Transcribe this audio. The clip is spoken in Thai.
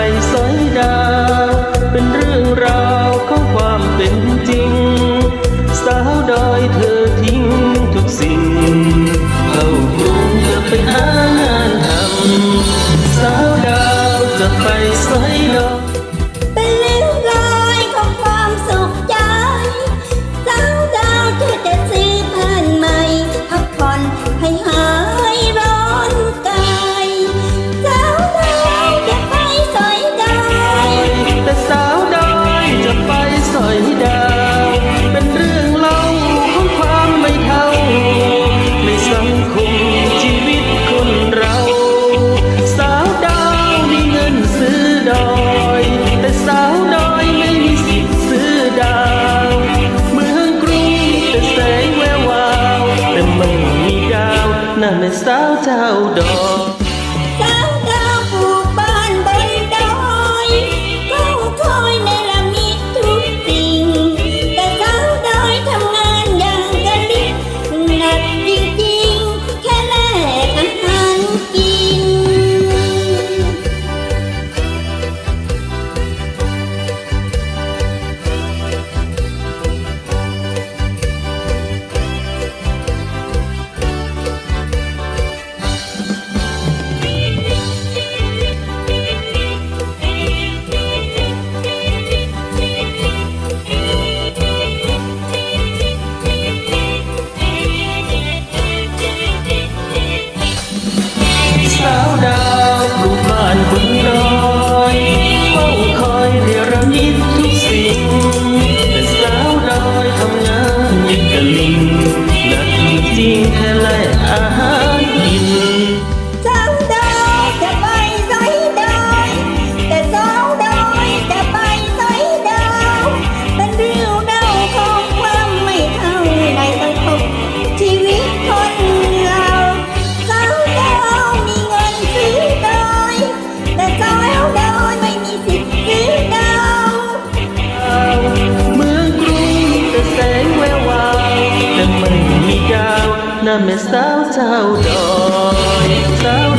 สายดา เป็นเรื่องราวของความเป็นจริง สาวดอยเธอทิ้งทุกสิ่งเข้ากรุงจะไปหางานทำสาวดาวจะไปสาย งแว me I mẹ out, sao